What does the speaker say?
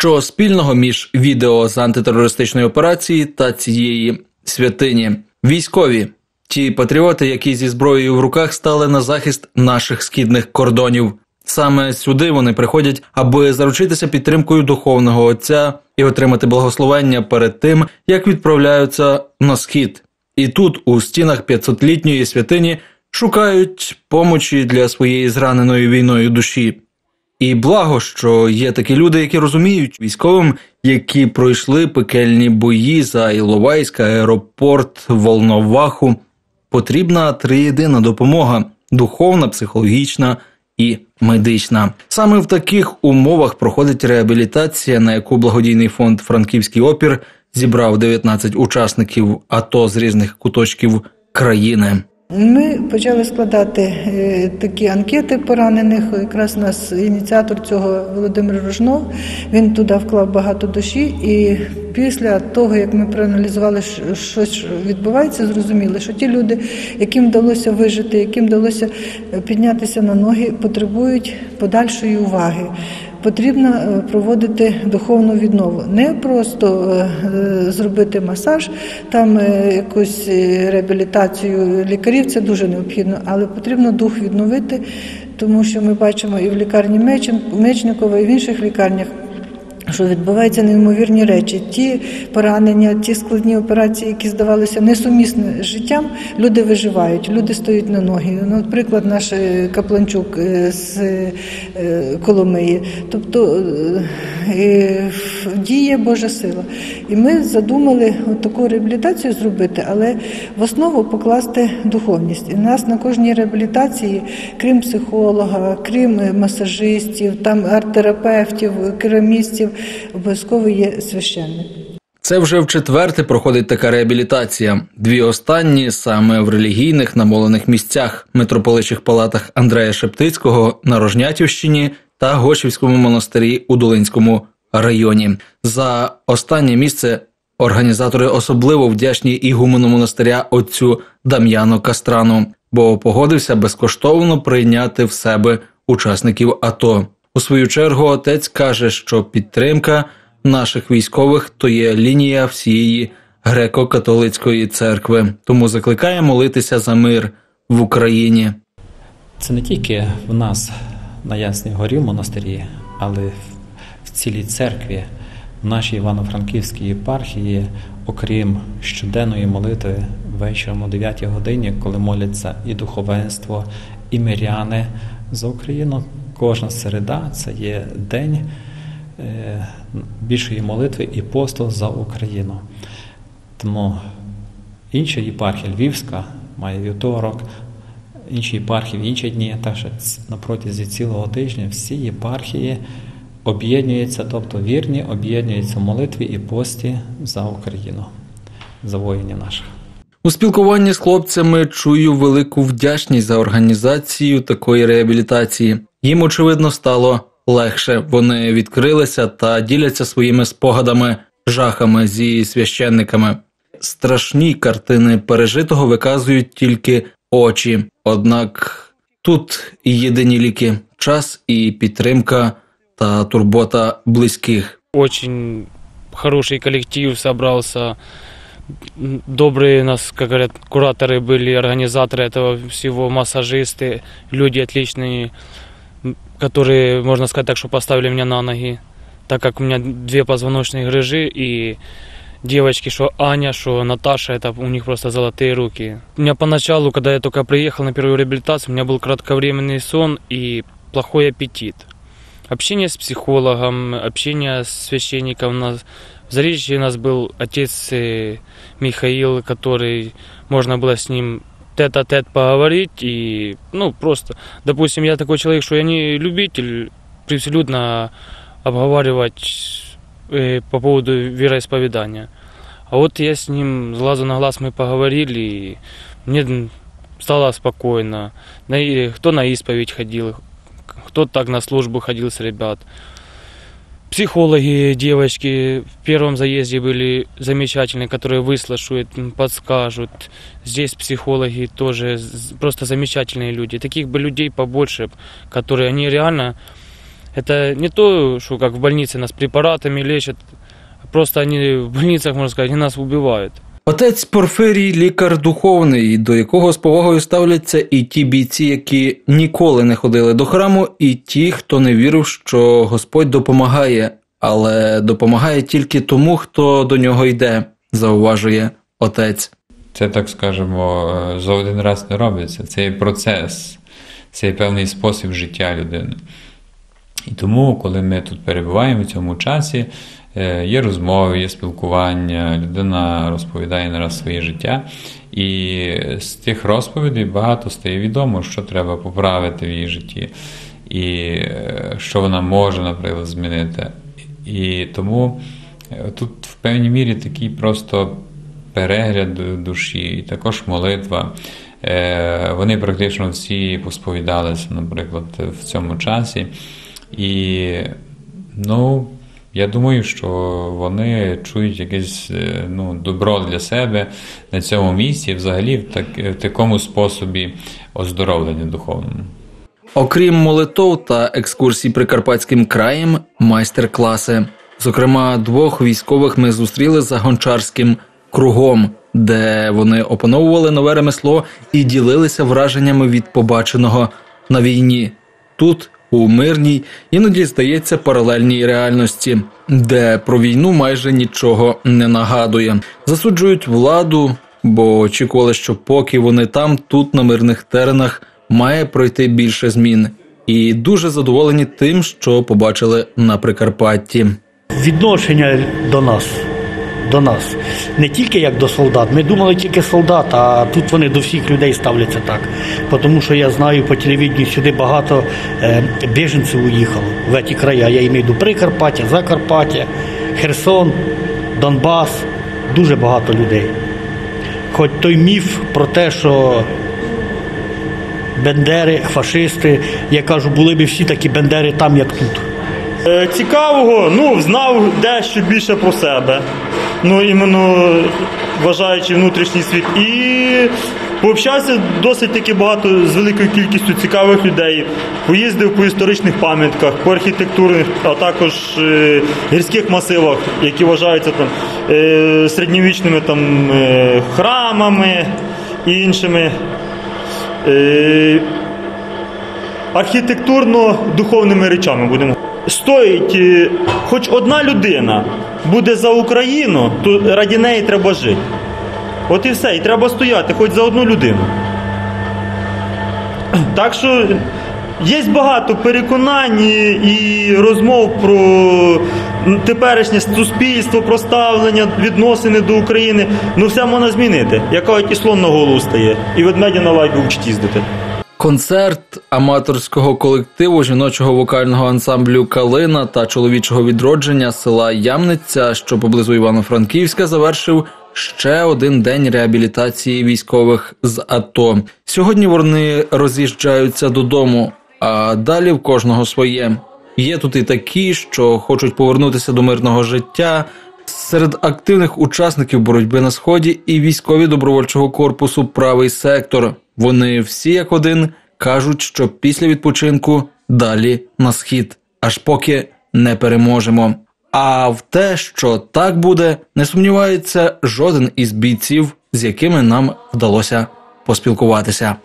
Що спільного між відео з антитерористичної операції та цієї святині військові, ті патріоти, які зі зброєю в руках стали на захист наших східних кордонів. Саме сюди вони приходять, аби заручитися підтримкою духовного отця і отримати благословення перед тим, як відправляються на схід. І тут, у стінах 500-літньої святині, шукають помочі для своєї зраненої війною душі. І благо, що є такі люди, які розуміють військовим, які пройшли пекельні бої за Іловайськ, аеропорт, Волноваху. Потрібна триєдина допомога духовна, психологічна і медична. Саме в таких умовах проходить реабілітація, на яку благодійний фонд Франківський опір зібрав 19 учасників АТО з різних куточків країни. Ми почали складати е, такі анкети поранених. Якраз у нас ініціатор цього Володимир Рожнов. Він туди вклав багато душі. І після того, як ми проаналізували, що відбувається, зрозуміли, що ті люди, яким вдалося вижити, яким вдалося піднятися на ноги, потребують подальшої уваги потрібно е, проводити духовну віднову. Не просто е, е, зробити масаж, там якусь реабілітацію лікарів, це дуже необхідно, але потрібно дух відновити, тому що ми бачимо і в лікарні Мечникова, і в інших лікарнях що відбуваються неймовірні речі. Ті поранення, ті складні операції, які здавалися несумісні з життям, люди виживають, люди стоять на ноги. Ну, Приклад наш е, Капланчук е, з е, Коломиї. Тобто діє Божа сила. І ми задумали таку реабілітацію зробити, але в основу покласти духовність. І нас на кожній реабілітації, крім психолога, крім масажистів, там арт-терапевтів, керамістів, обов'язково є священник. Це вже в четверте проходить така реабілітація. Дві останні саме в релігійних намолених місцях митрополичих палатах Андрея Шептицького на Рожнятівщині та Гошівському монастирі у Долинському районі. За останнє місце організатори особливо вдячні ігумену монастиря отцю Дам'яну Кастрану, бо погодився безкоштовно прийняти в себе учасників АТО. У свою чергу отець каже, що підтримка наших військових то є лінія всієї греко-католицької церкви, тому закликає молитися за мир в Україні. Це не тільки в нас на Ясній горі в монастирі, але в цілій церкві, в нашій Івано-Франківській єпархії, окрім щоденної молитви вечором о 9 годині, коли моляться і духовенство, і миряни за Україну. Кожна середа це є день е, більшої молитви і посту за Україну. Тому інша єпархія Львівська має вівторок, інші єпархії в інші дні, так що на протязі цілого тижня всі єпархії об'єднуються, тобто вірні, об'єднуються в молитві і пості за Україну, за воїнів наших. У спілкуванні з хлопцями чую велику вдячність за організацію такої реабілітації. Їм, очевидно, стало легше. Вони відкрилися та діляться своїми спогадами, жахами зі священниками. Страшні картини пережитого виказують тільки очі. Однак тут єдині ліки, час і підтримка та турбота близьких. Очень хороший колектив зібрався. Добрые нас, как говорят, кураторы были, организаторы этого всего, массажисты, люди отличные, которые, можно сказать так, что поставили меня на ноги, так как у меня две позвоночные грыжи и девочки, что Аня, что Наташа, это у них просто золотые руки. У меня поначалу, когда я только приехал на первую реабилитацию, у меня был кратковременный сон и плохой аппетит. Общение с психологом, общение с священником, у нас в Заречье у нас был отец э, Михаил, который можно было с ним тет-а-тет поговорить и, ну, просто, допустим, я такой человек, что я не любитель абсолютно обговаривать э, по поводу вероисповедания. А вот я с ним с глазу на глаз мы поговорили, и мне стало спокойно. Кто на исповедь ходил, кто так на службу ходил с ребят. Психологи, девочки в первом заезде были замечательные, которые выслушают, подскажут. Здесь психологи тоже просто замечательные люди. Таких бы людей побольше, которые они реально Это не то, что как в больнице нас препаратами лечат, просто они в больницах, можно сказать, они нас убивают. Отець Порфирій лікар духовний, до якого з повагою ставляться і ті бійці, які ніколи не ходили до храму, і ті, хто не вірив, що Господь допомагає, але допомагає тільки тому, хто до нього йде, зауважує отець. Це, так скажемо, за один раз не робиться. Це є процес, це є певний спосіб життя людини. І тому, коли ми тут перебуваємо в цьому часі, є розмови, є спілкування, людина розповідає нараз своє життя. І з тих розповідей багато стає відомо, що треба поправити в її житті, і е, що вона може, наприклад, змінити. І тому е, тут в певній мірі такий просто перегляд душі, і також молитва. Е, Вони практично всі посповідалися, наприклад, в цьому часі. І ну, я думаю, що вони чують якесь е, ну, добро для себе на цьому місці, взагалі в, так, в такому способі оздоровлення духовному. Окрім молитов та екскурсій Прикарпатським краєм, майстер-класи. Зокрема, двох військових ми зустріли за гончарським кругом, де вони опановували нове ремесло і ділилися враженнями від побаченого на війні. Тут, у мирній, іноді здається паралельній реальності, де про війну майже нічого не нагадує. Засуджують владу, бо очікували, що поки вони там, тут на мирних теренах має пройти більше змін, і дуже задоволені тим, що побачили на Прикарпатті. відношення до нас. До нас не тільки як до солдат. Ми думали тільки солдат, а тут вони до всіх людей ставляться так. Тому що я знаю по телевіденню сюди багато е, біженців уїхало в ці края. Я маю до Прикарпаття, Закарпаття, Херсон, Донбас. Дуже багато людей. Хоч той міф про те, що бендери, фашисти, я кажу, були б всі такі бендери там, як тут. Е, Цікавого, ну, знав дещо більше про себе. Ну, іменно вважаючи внутрішній світ. І пообщався досить таки багато з великою кількістю цікавих людей. Поїздив по історичних пам'ятках, по архітектурних, а також е, гірських масивах, які вважаються там е, середньовічними там, е, храмами і іншими. Е, архітектурно-духовними речами будемо. Стоїть, е, хоч одна людина буде за Україну, то раді неї треба жити. От і все, і треба стояти хоч за одну людину. Так що є багато переконань і- розмов про теперішнє суспільство, про ставлення, відносини до України. Ну все можна змінити. Яка слон на голову стає, і ведмедя на лайку вчить їздити. Концерт аматорського колективу жіночого вокального ансамблю Калина та чоловічого відродження села Ямниця, що поблизу Івано-Франківська, завершив ще один день реабілітації військових з АТО. Сьогодні вони роз'їжджаються додому, а далі в кожного своє. Є тут і такі, що хочуть повернутися до мирного життя. Серед активних учасників боротьби на сході і військові добровольчого корпусу Правий сектор. Вони всі як один кажуть, що після відпочинку далі на схід, аж поки не переможемо. А в те, що так буде, не сумнівається жоден із бійців, з якими нам вдалося поспілкуватися.